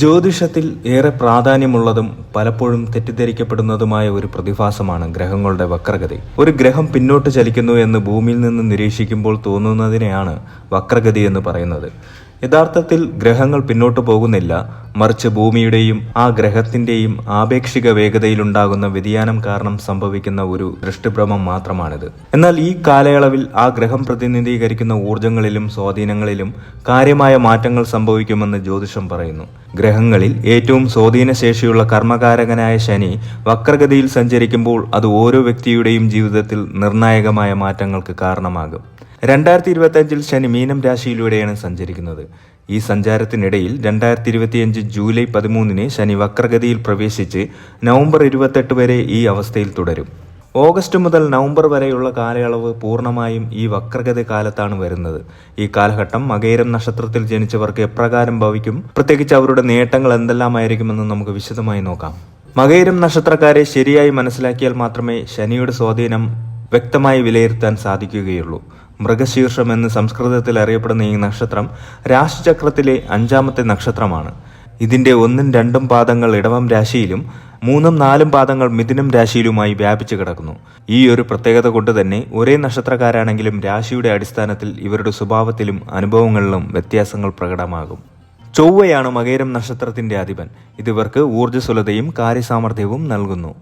ജ്യോതിഷത്തിൽ ഏറെ പ്രാധാന്യമുള്ളതും പലപ്പോഴും തെറ്റിദ്ധരിക്കപ്പെടുന്നതുമായ ഒരു പ്രതിഭാസമാണ് ഗ്രഹങ്ങളുടെ വക്രഗതി. ഒരു ഗ്രഹം പിന്നോട്ട് ചലിക്കുന്നു എന്ന് ഭൂമിയിൽ നിന്ന് നിരീക്ഷിക്കുമ്പോൾ തോന്നുന്നതിനെയാണ് വക്രഗതി എന്ന് പറയുന്നത്. യഥാർത്ഥത്തിൽ ഗ്രഹങ്ങൾ പിന്നോട്ടു പോകുന്നില്ല. മറിച്ച് ഭൂമിയുടെയും ആ ഗ്രഹത്തിന്റെയും ആപേക്ഷിക വേഗതയിലുണ്ടാകുന്ന വ്യതിയാനം കാരണം സംഭവിക്കുന്ന ഒരു ദൃഷ്ടിഭ്രമം മാത്രമാണിത്. എന്നാൽ ഈ കാലയളവിൽ ആ ഗ്രഹം പ്രതിനിധീകരിക്കുന്ന ഊർജങ്ങളിലും സ്വാധീനങ്ങളിലും കാര്യമായ മാറ്റങ്ങൾ സംഭവിക്കുമെന്ന് ജ്യോതിഷം പറയുന്നു. ഗ്രഹങ്ങളിൽ ഏറ്റവും സ്വാധീനശേഷിയുള്ള കർമ്മകാരകനായ ശനി വക്രഗതിയിൽ സഞ്ചരിക്കുമ്പോൾ അത് ഓരോ വ്യക്തിയുടെയും ജീവിതത്തിൽ നിർണായകമായ മാറ്റങ്ങൾക്ക് കാരണമാകും. രണ്ടായിരത്തി ഇരുപത്തി അഞ്ചിൽ ശനി മീനം രാശിയിലൂടെയാണ് സഞ്ചരിക്കുന്നത്. ഈ സഞ്ചാരത്തിനിടയിൽ രണ്ടായിരത്തി ഇരുപത്തിയഞ്ച് ജൂലൈ പതിമൂന്നിന് ശനി വക്രഗതിയിൽ പ്രവേശിച്ച് നവംബർ ഇരുപത്തെട്ട് വരെ ഈ അവസ്ഥയിൽ തുടരും. ഓഗസ്റ്റ് മുതൽ നവംബർ വരെയുള്ള കാലയളവ് പൂർണമായും ഈ വക്രഗതി കാലത്താണ് വരുന്നത്. ഈ കാലഘട്ടം മകേരം നക്ഷത്രത്തിൽ ജനിച്ചവർക്ക് എപ്രകാരം ഭവിക്കും? പ്രത്യേകിച്ച് അവരുടെ നേട്ടങ്ങൾ എന്തെല്ലാമായിരിക്കുമെന്ന് നമുക്ക് വിശദമായി നോക്കാം. മകേരം നക്ഷത്രക്കാരെ ശരിയായി മനസ്സിലാക്കിയാൽ മാത്രമേ ശനിയുടെ സ്വാധീനം വ്യക്തമായി വിലയിരുത്താൻ സാധിക്കുകയുള്ളൂ. മൃഗശീർഷം എന്ന് സംസ്കൃതത്തിൽ അറിയപ്പെടുന്ന ഈ നക്ഷത്രം രാശിചക്രത്തിലെ അഞ്ചാമത്തെ നക്ഷത്രമാണ്. ഇതിന്റെ ഒന്നും രണ്ടും പാദങ്ങൾ ഇടവം രാശിയിലും മൂന്നും നാലും പാദങ്ങൾ മിഥുനം രാശിയിലുമായി വ്യാപിച്ചു കിടക്കുന്നു. ഈ ഒരു പ്രത്യേകത കൊണ്ട് തന്നെ ഒരേ നക്ഷത്രക്കാരാണെങ്കിലും രാശിയുടെ അടിസ്ഥാനത്തിൽ ഇവരുടെ സ്വഭാവത്തിലും അനുഭവങ്ങളിലും വ്യത്യാസങ്ങൾ പ്രകടമാകും. ചൊവ്വയാണ് മകേരം നക്ഷത്രത്തിന്റെ അധിപൻ. ഇതിവർക്ക് ഊർജസ്വലതയും കാര്യസാമർഥ്യവും നൽകുന്നു.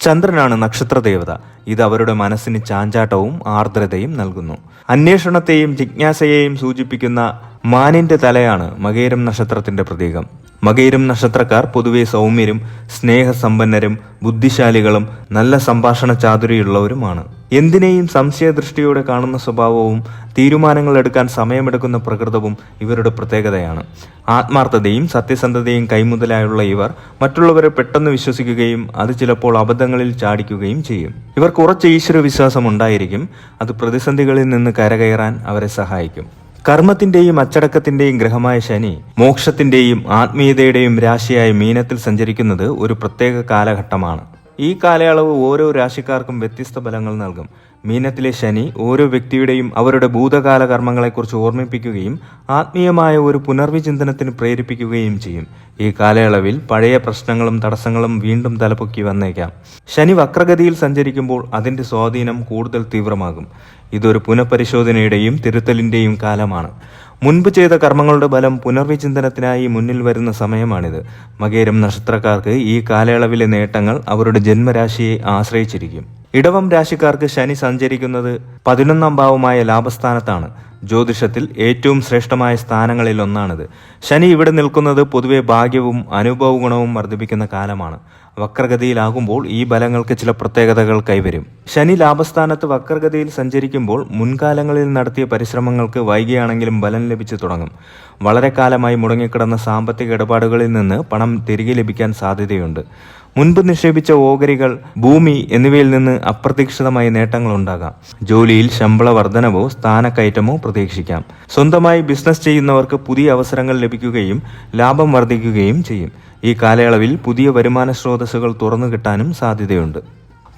ചന്ദ്രനാണ് നക്ഷത്രദേവത. ഇത് അവരുടെ മനസ്സിന് ചാഞ്ചാട്ടവും ആർദ്രതയും നൽകുന്നു. അന്വേഷണത്തെയും ജിജ്ഞാസയെയും സൂചിപ്പിക്കുന്ന മാനിന്റെ തലയാണ് മകേരം നക്ഷത്രത്തിന്റെ പ്രതീകം. മകേരം നക്ഷത്രക്കാർ പൊതുവെ സൗമ്യരും സ്നേഹസമ്പന്നരും ബുദ്ധിശാലികളും നല്ല സംഭാഷണ ചാതുരിയുള്ളവരുമാണ്. എന്തിനേയും സംശയദൃഷ്ടിയോടെ കാണുന്ന സ്വഭാവവും തീരുമാനങ്ങൾ എടുക്കാൻ സമയമെടുക്കുന്ന പ്രകൃതവും ഇവരുടെ പ്രത്യേകതയാണ്. ആത്മാർത്ഥതയും സത്യസന്ധതയും കൈമുതലായുള്ള ഇവർ മറ്റുള്ളവരെ പെട്ടെന്ന് വിശ്വസിക്കുകയും അത് ചിലപ്പോൾ അബദ്ധങ്ങളിൽ ചാടിക്കുകയും ചെയ്യും. ഇവർക്ക് ഉറച്ച ഈശ്വര വിശ്വാസം ഉണ്ടായിരിക്കും അത് പ്രതിസന്ധികളിൽ നിന്ന് കരകയറാൻ അവരെ സഹായിക്കും. കർമ്മത്തിന്റെയും അച്ചടക്കത്തിന്റെയും ഗ്രഹമായ ശനി മോക്ഷത്തിന്റെയും ആത്മീയതയുടെയും രാശിയായ മീനത്തിൽ സഞ്ചരിക്കുന്നത് ഒരു പ്രത്യേക കാലഘട്ടമാണ്. ഈ കാലയളവ് ഓരോ രാശിക്കാർക്കും വ്യത്യസ്ത ഫലങ്ങൾ നൽകും. മീനത്തിലെ ശനി ഓരോ വ്യക്തിയുടെയും അവരുടെ ഭൂതകാല കർമ്മങ്ങളെക്കുറിച്ച് ഓർമ്മിപ്പിക്കുകയും ആത്മീയമായ ഒരു പുനർവിചിന്തനത്തിന് പ്രേരിപ്പിക്കുകയും ചെയ്യും. ഈ കാലയളവിൽ പഴയ പ്രശ്നങ്ങളും തടസ്സങ്ങളും വീണ്ടും തലപൊക്കി വന്നേക്കാം. ശനി വക്രഗതിയിൽ സഞ്ചരിക്കുമ്പോൾ അതിന്റെ സ്വാധീനം കൂടുതൽ തീവ്രമാകും. ഇതൊരു പുനഃപരിശോധനയുടെയും തിരുത്തലിന്റെയും കാലമാണ്. മുൻപ് ചെയ്ത കർമ്മങ്ങളുടെ ബലം പുനർവിചിന്തനത്തിനായി മുന്നിൽ വരുന്ന സമയമാണിത്. മകേരം നക്ഷത്രക്കാർക്ക് ഈ കാലയളവിലെ നേട്ടങ്ങൾ അവരുടെ ജന്മരാശിയെ ആശ്രയിച്ചിരിക്കും. ഇടവം രാശിക്കാർക്ക് ശനി സഞ്ചരിക്കുന്നത് പതിനൊന്നാം ഭാവമായ ലാഭസ്ഥാനത്താണ്. ജ്യോതിഷത്തിൽ ഏറ്റവും ശ്രേഷ്ഠമായ സ്ഥാനങ്ങളിൽ ഒന്നാണിത്. ശനി ഇവിടെ നിൽക്കുന്നത് പൊതുവെ ഭാഗ്യവും അനുഭവ ഗുണവും വർദ്ധിപ്പിക്കുന്ന കാലമാണ്. വക്രഗതിയിലാകുമ്പോൾ ഈ ബലങ്ങൾക്ക് ചില പ്രത്യേകതകൾ കൈവരും. ശനി ലാഭസ്ഥാനത്ത് വക്രഗതിയിൽ സഞ്ചരിക്കുമ്പോൾ മുൻകാലങ്ങളിൽ നടത്തിയ പരിശ്രമങ്ങൾക്ക് വൈകിയാണെങ്കിലും ബലം ലഭിച്ചു തുടങ്ങും. വളരെ കാലമായി മുടങ്ങിക്കിടന്ന സാമ്പത്തിക ഇടപാടുകളിൽ നിന്ന് പണം തിരികെ ലഭിക്കാൻ സാധ്യതയുണ്ട്. മുൻപ് നിക്ഷേപിച്ച ഓഹരികൾ ഭൂമി എന്നിവയിൽ നിന്ന് അപ്രതീക്ഷിതമായ നേട്ടങ്ങൾ ഉണ്ടാകാം. ജോലിയിൽ ശമ്പള വർധനവോ സ്ഥാനക്കയറ്റമോ പ്രതീക്ഷിക്കാം. സ്വന്തമായി ബിസിനസ് ചെയ്യുന്നവർക്ക് പുതിയ അവസരങ്ങൾ ലഭിക്കുകയും ലാഭം വർദ്ധിക്കുകയും ചെയ്യും. ഈ കാലയളവിൽ പുതിയ വരുമാന സ്രോതസ്സുകൾ തുറന്നു കിട്ടാനും സാധ്യതയുണ്ട്.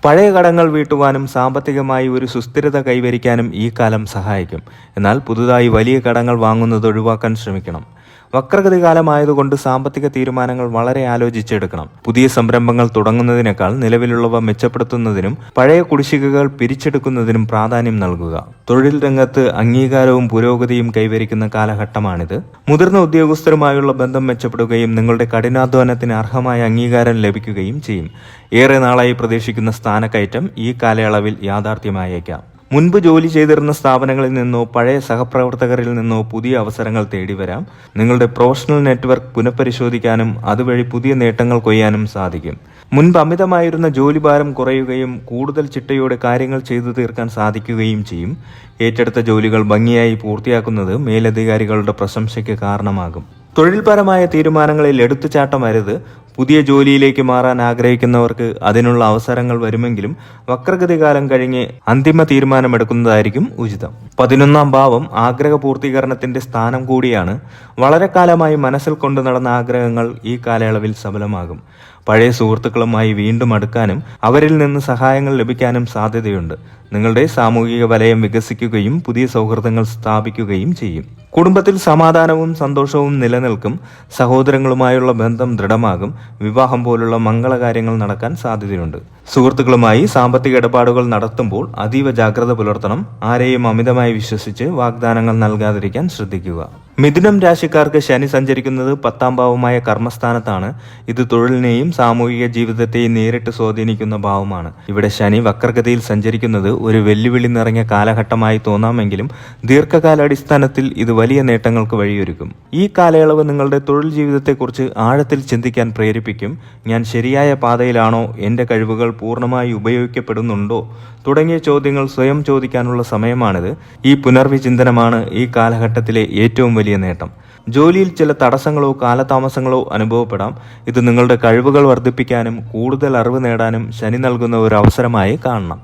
പഴയ കടങ്ങൾ വീട്ടുവാനും സാമ്പത്തികമായി ഒരു സുസ്ഥിരത കൈവരിക്കാനും ഈ കാലം സഹായിക്കും. എന്നാൽ പുതുതായി വലിയ കടങ്ങൾ വാങ്ങുന്നത് ഒഴിവാക്കാൻ ശ്രമിക്കണം. വക്രഗതി കാലമായതുകൊണ്ട് സാമ്പത്തിക തീരുമാനങ്ങൾ വളരെ ആലോചിച്ചെടുക്കണം. പുതിയ സംരംഭങ്ങൾ തുടങ്ങുന്നതിനേക്കാൾ നിലവിലുള്ളവ മെച്ചപ്പെടുത്തുന്നതിനും പഴയ കുടിശ്ശികകൾ പിരിച്ചെടുക്കുന്നതിനും പ്രാധാന്യം നൽകുക. തൊഴിൽ രംഗത്ത് അംഗീകാരവും പുരോഗതിയും കൈവരിക്കുന്ന കാലഘട്ടമാണിത്. മുതിർന്ന ഉദ്യോഗസ്ഥരുമായുള്ള ബന്ധം മെച്ചപ്പെടുകയും നിങ്ങളുടെ കഠിനാധ്വാനത്തിന് അർഹമായ അംഗീകാരം ലഭിക്കുകയും ചെയ്യും. ഏറെ നാളായി പ്രതീക്ഷിക്കുന്ന സ്ഥാനക്കയറ്റം ഈ കാലയളവിൽ യാഥാർത്ഥ്യമായേക്കാം. മുൻപ് ജോലി ചെയ്തിരുന്ന സ്ഥാപനങ്ങളിൽ നിന്നോ പഴയ സഹപ്രവർത്തകരിൽ നിന്നോ പുതിയ അവസരങ്ങൾ തേടി വരാം. നിങ്ങളുടെ പ്രൊഫഷണൽ നെറ്റ്വർക്ക് പുനഃപരിശോധിക്കാനും അതുവഴി പുതിയ നേട്ടങ്ങൾ കൊയ്യാനും സാധിക്കും. മുൻപ് അമിതമായിരുന്ന ജോലിഭാരം കുറയുകയും കൂടുതൽ ചിട്ടയോടെ കാര്യങ്ങൾ ചെയ്തു തീർക്കാൻ സാധിക്കുകയും ചെയ്യും. ഏറ്റെടുത്ത ജോലികൾ ഭംഗിയായി പൂർത്തിയാക്കുന്നത് മേലധികാരികളുടെ പ്രശംസയ്ക്ക് കാരണമാകും. തൊഴിൽപരമായ തീരുമാനങ്ങളിൽ എടുത്തുചാട്ടം അരുത്. പുതിയ ജോലിയിലേക്ക് മാറാൻ ആഗ്രഹിക്കുന്നവർക്ക് അതിനുള്ള അവസരങ്ങൾ വരുമെങ്കിലും വക്രഗതി കാലം കഴിഞ്ഞ് അന്തിമ തീരുമാനമെടുക്കുന്നതായിരിക്കും ഉചിതം. പതിനൊന്നാം ഭാവം ആഗ്രഹ പൂർത്തീകരണത്തിന്റെ സ്ഥാനം കൂടിയാണ്. വളരെ കാലമായി മനസ്സിൽ കൊണ്ടു നടന്ന ആഗ്രഹങ്ങൾ ഈ കാലയളവിൽ സഫലമാകും. പഴയ സുഹൃത്തുക്കളുമായി വീണ്ടും അടുക്കാനും അവരിൽ നിന്ന് സഹായങ്ങൾ ലഭിക്കാനും സാധ്യതയുണ്ട്. നിങ്ങളുടെ സാമൂഹിക വലയം വികസിക്കുകയും പുതിയ സൗഹൃദങ്ങൾ സ്ഥാപിക്കുകയും ചെയ്യും. കുടുംബത്തിൽ സമാധാനവും സന്തോഷവും നിലനിൽക്കും. സഹോദരങ്ങളുമായുള്ള ബന്ധം ദൃഢമാകും. വിവാഹം പോലുള്ള മംഗളകാര്യങ്ങൾ നടക്കാൻ സാധ്യതയുണ്ട്. സുഹൃത്തുക്കളുമായി സാമ്പത്തിക ഇടപാടുകൾ നടത്തുമ്പോൾ അതീവ ജാഗ്രത പുലർത്തണം. ആരെയും അമിതമായി വിശ്വസിച്ച് വാഗ്ദാനങ്ങൾ നൽകാതിരിക്കാൻ ശ്രദ്ധിക്കുക. മിഥുനം രാശിക്കാർക്ക് ശനി സഞ്ചരിക്കുന്നത് പത്താം ഭാവമായ കർമ്മസ്ഥാനത്താണ്. ഇത് തൊഴിലിനെയും സാമൂഹിക ജീവിതത്തെയും നേരിട്ട് സ്വാധീനിക്കുന്ന ഭാവമാണ്. ഇവിടെ ശനി വക്രഗതിയിൽ സഞ്ചരിക്കുന്നത് ഒരു വെല്ലുവിളി നിറഞ്ഞ കാലഘട്ടമായി തോന്നാമെങ്കിലും ദീർഘകാലാടിസ്ഥാനത്തിൽ ഇത് വലിയ നേട്ടങ്ങൾക്ക് വഴിയൊരുക്കും. ഈ കാലയളവ് നിങ്ങളുടെ തൊഴിൽ ജീവിതത്തെക്കുറിച്ച് ആഴത്തിൽ ചിന്തിക്കാൻ പ്രേരിപ്പിക്കും. ഞാൻ ശരിയായ പാതയിലാണോ? എന്റെ കഴിവുകൾ പൂർണമായി ഉപയോഗിക്കപ്പെടുന്നുണ്ടോ? തുടങ്ങിയ ചോദ്യങ്ങൾ സ്വയം ചോദിക്കാനുള്ള സമയമാണിത്. ഈ പുനർവിചിന്തനമാണ് ഈ കാലഘട്ടത്തിലെ ഏറ്റവും വലിയ നേട്ടം. ജോലിയിൽ ചില തടസ്സങ്ങളോ കാലതാമസങ്ങളോ അനുഭവപ്പെടാം. ഇത് നിങ്ങളുടെ കഴിവുകൾ വർദ്ധിപ്പിക്കാനും കൂടുതൽ അറിവ് നേടാനും ശനി നൽകുന്ന ഒരു അവസരമായി കാണണം.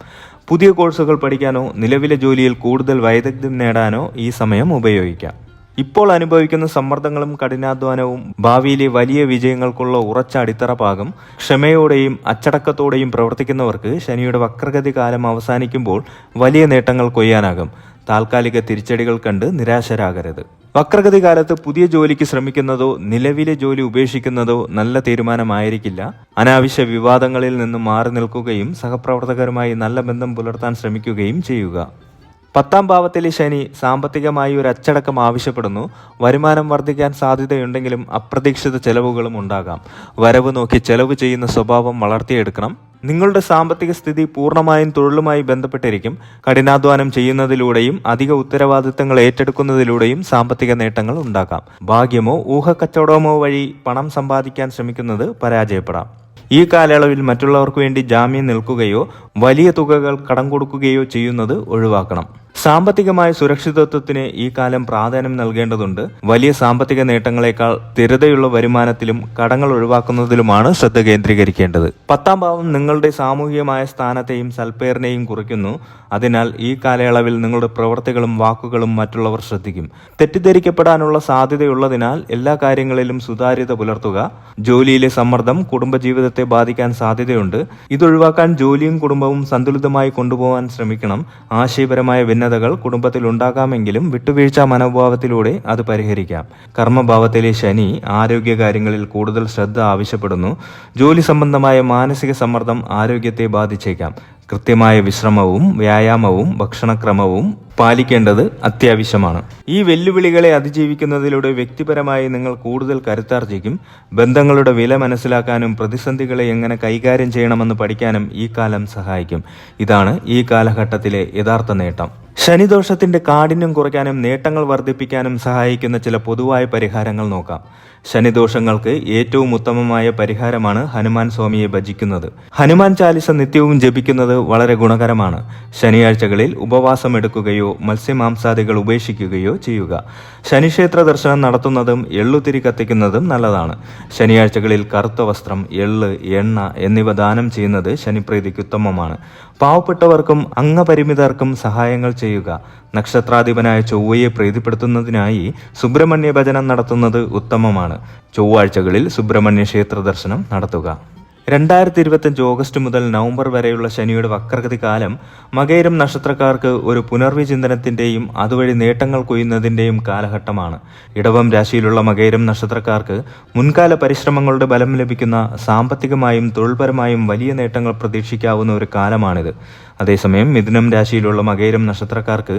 പുതിയ കോഴ്സുകൾ പഠിക്കാനോ നിലവിലെ ജോലിയിൽ കൂടുതൽ വൈദഗ്ധ്യം നേടാനോ ഈ സമയം ഉപയോഗിക്കാം. ഇപ്പോൾ അനുഭവിക്കുന്ന സമ്മർദ്ദങ്ങളും കഠിനാധ്വാനവും ഭാവിയിലെ വലിയ വിജയങ്ങൾക്കുള്ള ഉറച്ച അടിത്തറ പാകം ക്ഷമയോടെയും അച്ചടക്കത്തോടെയും പ്രവർത്തിക്കുന്നവർക്ക് ശനിയുടെ വക്രഗതി കാലം അവസാനിക്കുമ്പോൾ വലിയ നേട്ടങ്ങൾ കൊയ്യാനാകും. താൽക്കാലിക തിരിച്ചടികൾ കണ്ട് നിരാശരാകരുത്. വക്രഗതി കാലത്ത് പുതിയ ജോലിക്ക് ശ്രമിക്കുന്നതോ നിലവിലെ ജോലി ഉപേക്ഷിക്കുന്നതോ നല്ല തീരുമാനമായിരിക്കില്ല. അനാവശ്യ വിവാദങ്ങളിൽ നിന്ന് മാറി നിൽക്കുകയും സഹപ്രവർത്തകരുമായി നല്ല ബന്ധം പുലർത്താൻ ശ്രമിക്കുകയും ചെയ്യുക. പത്താം ഭാവത്തിലെ ശനി സാമ്പത്തികമായി ഒരു അച്ചടക്കം ആവശ്യപ്പെടുന്നു. വരുമാനം വർദ്ധിക്കാൻ സാധ്യതയുണ്ടെങ്കിലും അപ്രതീക്ഷിത ചെലവുകളും ഉണ്ടാകാം. വരവ് നോക്കി ചെലവ് ചെയ്യുന്ന സ്വഭാവം വളർത്തിയെടുക്കണം. നിങ്ങളുടെ സാമ്പത്തിക സ്ഥിതി പൂർണമായും തൊഴിലുമായി ബന്ധപ്പെട്ടിരിക്കും. കഠിനാധ്വാനം ചെയ്യുന്നതിലൂടെയും അധിക ഉത്തരവാദിത്തങ്ങൾ ഏറ്റെടുക്കുന്നതിലൂടെയും സാമ്പത്തിക നേട്ടങ്ങൾ ഉണ്ടാക്കാം. ഭാഗ്യമോ ഊഹക്കച്ചവടമോ വഴി പണം സമ്പാദിക്കാൻ ശ്രമിക്കുന്നത് പരാജയപ്പെടാം. ഈ കാലയളവിൽ മറ്റുള്ളവർക്ക് വേണ്ടി ജാമ്യം നിൽക്കുകയോ വലിയ തുകകൾ കടം കൊടുക്കുകയോ ചെയ്യുന്നത് ഒഴിവാക്കണം. സാമ്പത്തികമായ സുരക്ഷിതത്വത്തിന് ഈ കാലം പ്രാധാന്യം നൽകേണ്ടതുണ്ട്. വലിയ സാമ്പത്തിക നേട്ടങ്ങളെക്കാൾ സ്ഥിരതയുള്ള വരുമാനത്തിലും കടങ്ങൾ ഒഴിവാക്കുന്നതിലുമാണ് ശ്രദ്ധ കേന്ദ്രീകരിക്കേണ്ടത്. പത്താം ഭാവം നിങ്ങളുടെ സാമൂഹികമായ സ്ഥാനത്തെയും സൽപ്പേറിനെയും കുറിക്കുന്നു. അതിനാൽ ഈ കാലയളവിൽ നിങ്ങളുടെ പ്രവർത്തികളും വാക്കുകളും മറ്റുള്ളവർ ശ്രദ്ധിക്കും. തെറ്റിദ്ധരിക്കപ്പെടാനുള്ള സാധ്യതയുള്ളതിനാൽ എല്ലാ കാര്യങ്ങളിലും സുതാര്യത പുലർത്തുക. ജോലിയിലെ സമ്മർദ്ദം കുടുംബജീവിതത്തെ ബാധിക്കാൻ സാധ്യതയുണ്ട്. ഇതൊഴിവാക്കാൻ ജോലിയും കുടുംബവും സന്തുലിതമായി കൊണ്ടുപോകാൻ ശ്രമിക്കണം. ആശയപരമായ ഭിന്നതകൾ കുടുംബത്തിൽ ഉണ്ടാകാമെങ്കിലും വിട്ടുവീഴ്ച മനോഭാവത്തിലൂടെ അത് പരിഹരിക്കാം. കർമ്മഭാവത്തിലെ ശനി ആരോഗ്യകാര്യങ്ങളിൽ കൂടുതൽ ശ്രദ്ധ ആവശ്യപ്പെടുന്നു. ജോലി സംബന്ധമായ മാനസിക സമ്മർദ്ദം ആരോഗ്യത്തെ ബാധിച്ചേക്കാം. കൃത്യമായ വിശ്രമവും വ്യായാമവും ഭക്ഷണക്രമവും പാലിക്കേണ്ടത് അത്യാവശ്യമാണ്. ഈ വെല്ലുവിളികളെ അതിജീവിക്കുന്നതിലൂടെ വ്യക്തിപരമായി നിങ്ങൾ കൂടുതൽ കരുത്താർജിക്കും ബന്ധങ്ങളുടെ വില മനസ്സിലാക്കാനും പ്രതിസന്ധികളെ എങ്ങനെ കൈകാര്യം ചെയ്യണമെന്ന് പഠിക്കാനും ഈ കാലം സഹായിക്കും. ഇതാണ് ഈ കാലഘട്ടത്തിലെ യഥാർത്ഥ നേട്ടം. ശനിദോഷത്തിന്റെ കാഠിന്യം കുറയ്ക്കാനും നേട്ടങ്ങൾ വർദ്ധിപ്പിക്കാനും സഹായിക്കുന്ന ചില പൊതുവായ പരിഹാരങ്ങൾ നോക്കാം. ശനിദോഷങ്ങൾക്ക് ഏറ്റവും ഉത്തമമായ പരിഹാരമാണ് ഹനുമാൻ സ്വാമിയെ ഭജിക്കുന്നത്. ഹനുമാൻ ചാലിസ നിത്യവും ജപിക്കുന്നത് വളരെ ഗുണകരമാണ്. ശനിയാഴ്ചകളിൽ ഉപവാസം എടുക്കുകയോ മത്സ്യമാംസാദികൾ ഉപേക്ഷിക്കുകയോ ചെയ്യുക. ശനിക്ഷേത്ര ദർശനം നടത്തുന്നതും എള്ളുതിരി കത്തിക്കുന്നതും നല്ലതാണ്. ശനിയാഴ്ചകളിൽ കറുത്ത വസ്ത്രം എള്ള് എണ്ണ എന്നിവ ദാനം ചെയ്യുന്നത് ശനിപ്രീതിക്ക് ഉത്തമമാണ്. പാവപ്പെട്ടവർക്കും അംഗപരിമിതർക്കും സഹായങ്ങൾ ചെയ്യുക. നക്ഷത്രാധിപനായ ചൊവ്വയെ പ്രീതിപ്പെടുത്തുന്നതിനായി സുബ്രഹ്മണ്യ ഭജനം നടത്തുന്നത് ഉത്തമമാണ്. ചൊവ്വാഴ്ചകളിൽ സുബ്രഹ്മണ്യ ക്ഷേത്ര ദർശനം നടത്തുക. രണ്ടായിരത്തി ഇരുപത്തഞ്ച് ഓഗസ്റ്റ് മുതൽ നവംബർ വരെയുള്ള ശനിയുടെ വക്രഗതി കാലം മകേരം നക്ഷത്രക്കാർക്ക് ഒരു പുനർവിചിന്തനത്തിന്റെയും അതുവഴി നേട്ടങ്ങൾ കൊയ്യുന്നതിന്റെയും കാലഘട്ടമാണ്. ഇടവം രാശിയിലുള്ള മകേരം നക്ഷത്രക്കാർക്ക് മുൻകാല പരിശ്രമങ്ങളുടെ ബലം ലഭിക്കുന്ന സാമ്പത്തികമായും തൊഴിൽപരമായും വലിയ നേട്ടങ്ങൾ പ്രതീക്ഷിക്കാവുന്ന ഒരു കാലമാണിത്. അതേസമയം മിഥുനം രാശിയിലുള്ള മകേരം നക്ഷത്രക്കാർക്ക്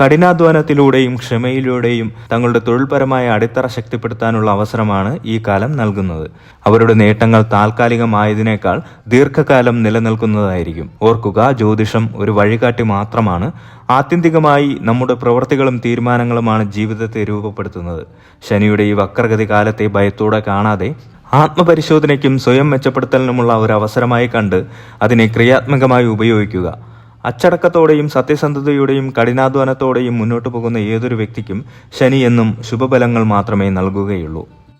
കഠിനാധ്വാനത്തിലൂടെയും ക്ഷമയിലൂടെയും തങ്ങളുടെ തൊഴിൽപരമായ അടിത്തറ ശക്തിപ്പെടുത്താനുള്ള അവസരമാണ് ഈ കാലം നൽകുന്നത്. അവരുടെ നേട്ടങ്ങൾ താൽക്കാലികമായതിനേക്കാൾ ദീർഘകാലം നിലനിൽക്കുന്നതായിരിക്കും. ഓർക്കുക ജ്യോതിഷം ഒരു വഴികാട്ടി മാത്രമാണ്. ആത്യന്തികമായി നമ്മുടെ പ്രവൃത്തികളും തീരുമാനങ്ങളുമാണ് ജീവിതത്തെ രൂപപ്പെടുത്തുന്നത്. ശനിയുടെ ഈ വക്രഗതി കാലത്തെ ഭയത്തോടെ കാണാതെ ആത്മപരിശോധനയ്ക്കും സ്വയം മെച്ചപ്പെടുത്തലിനുമുള്ള ഒരു അവസരമായി കണ്ട് അതിനെ ക്രിയാത്മകമായി ഉപയോഗിക്കുക. അച്ചടക്കത്തോടെയും സത്യസന്ധതയോടെയും കഠിനാധ്വാനത്തോടെയും മുന്നോട്ടു പോകുന്ന ഏതൊരു വ്യക്തിക്കും ശനി എന്നും ശുഭഫലങ്ങൾ മാത്രമേ നൽകുകയുള്ളൂ.